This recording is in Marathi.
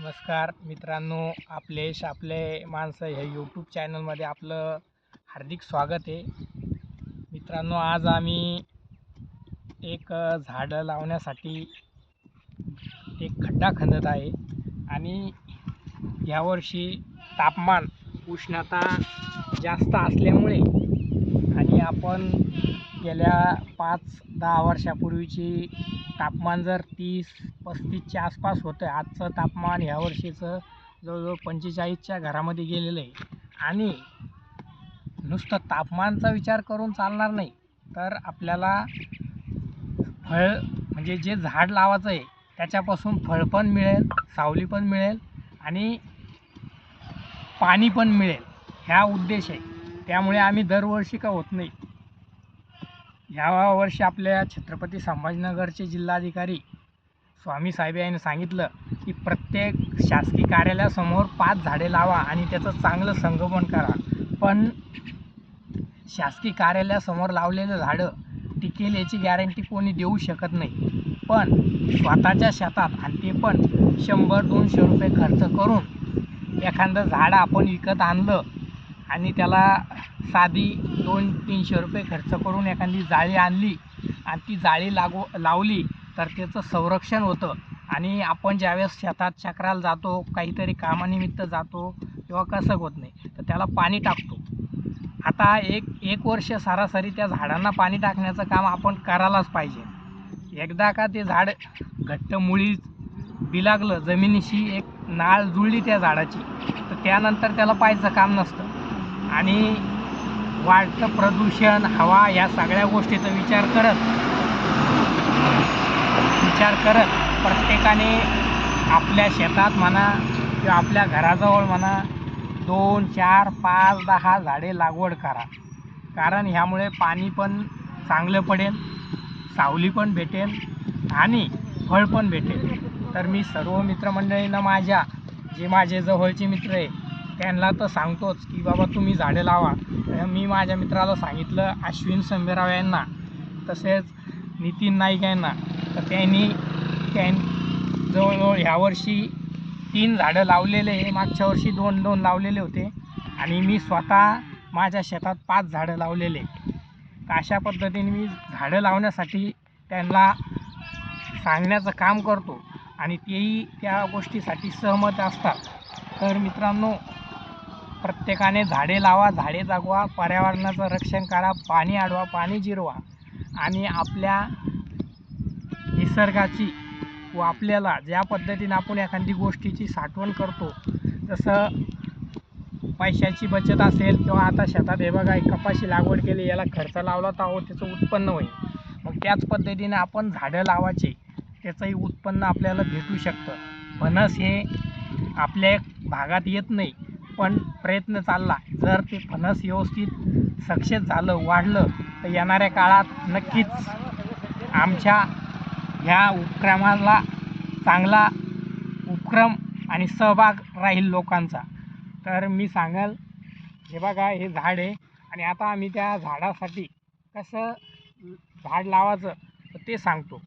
नमस्कार मित्रांनो आपले आपले माणसं हे यूट्यूब चॅनलमध्ये आपलं हार्दिक स्वागत आहे. मित्रांनो आज आम्ही एक झाडं लावण्यासाठी एक खड्डा खणत आहे आणि यावर्षी तापमान उष्णता जास्त असल्यामुळे आणि आपण गेल्या पाच दहा वर्षापूर्वीची तापमान जर तीस पस्तीसच्या आसपास होतं आजचं तापमान ह्या वर्षीचं जवळजवळ पंचेचाळीसच्या घरामध्ये गेलेलं आहे. आणि नुसतं तापमानचा विचार करून चालणार नाही तर आपल्याला फळ म्हणजे जे झाड लावायचं आहे त्याच्यापासून फळ पण मिळेल सावली पण मिळेल आणि पाणी पण मिळेल. ह्या उद्देश आहे. त्यामुळे आम्ही दरवर्षी का होत नाही. ह्या वर्षी आपल्या छत्रपती संभाजीनगरचे जिल्हाधिकारी स्वामी साहेब यांनी सांगितलं की प्रत्येक शासकीय कार्यालयासमोर पाच झाडे लावा आणि त्याचं चांगलं संगोपन करा. पण शासकीय कार्यालयासमोर लावलेलं झाडं टिकेल याची गॅरंटी कोणी देऊ शकत नाही. पण स्वतःच्या शेतात आणि ते पण शंभर दोनशे रुपये खर्च करून एखादं झाड आपण विकत आणलं आणि त्याला साधी दोन तीनशे रुपये खर्च करून एखादी जाळी आणली आणि ती जाळी लागू लावली तर त्याचं संरक्षण होतं. आणि आपण ज्यावेळेस शेतात चक्राला जातो काहीतरी कामानिमित्त जातो किंवा कसं होत नाही तर त्याला पाणी टाकतो. आता एक एक वर्ष सरासरी त्या झाडांना पाणी टाकण्याचं काम आपण करायलाच पाहिजे. एकदा का ते झाड घट्ट मुळी बिलागलं जमिनीशी एक नाळ जुळली त्या झाडाची तर त्यानंतर त्याला पाहायचं काम नसतं. आणि वाढतं प्रदूषण हवा या सगळ्या गोष्टीचा विचार करत विचार करत प्रत्येकाने आपल्या शेतात म्हणा किंवा आपल्या घराजवळ म्हणा दोन चार पाच दहा झाडे लागवड करा. कारण ह्यामुळे पाणी पण चांगलं पडेल सावली पण भेटेल आणि फळ पण भेटेल. तर मी सर्व मित्रमंडळींना माझ्या जे माझे जवळचे मित्र आहे त्यांना तर सांगतोच की बाबा तुम्ही झाडे लावा. मी माझ्या मित्राला सांगितलं अश्विन संभेराव यांना तसेच नितीन नाईक यांना. तर त्यांनी त्यां जवळजवळ ह्यावर्षी तीन झाडं लावलेले हे मागच्या वर्षी दोन दोन लावलेले होते. आणि मी स्वतः माझ्या शेतात पाच झाडं लावलेले. तर अशा पद्धतीने मी झाडं लावण्यासाठी त्यांना सांगण्याचं काम करतो. आणि तेही त्या गोष्टीसाठी सहमत असतात. तर मित्रांनो प्रत्येकाने झाडे लावा झाडे जगवा पर्यावरणाचं रक्षण करा पाणी अडवा पाणी जिरवा. आणि आपल्या निसर्गाची व आपल्याला ज्या पद्धतीने आपण एखादी गोष्टीची साठवण करतो जसं पैशाची बचत असेल किंवा आता शेतात हे बघा कपाशी लागवड केली याला खर्च लावला तर अहो त्याचं उत्पन्न होईल. मग त्याच पद्धतीने आपण झाडं लावायचे त्याचंही उत्पन्न आपल्याला भेटू शकतं. फणस हे आपल्या भागात येत नाही. पण प्रयत्न चालला. जर ते फणस व्यवस्थित सक्सेस झालं वाढलं तर येणाऱ्या काळात नक्कीच आमच्या ह्या उपक्रमाला चांगला उपक्रम आणि सहभाग राहील लोकांचा. तर मी सांगाल हे बघा हे झाड आहे आणि आता आम्ही त्या झाडासाठी कसं झाड लावायचं ते सांगतो.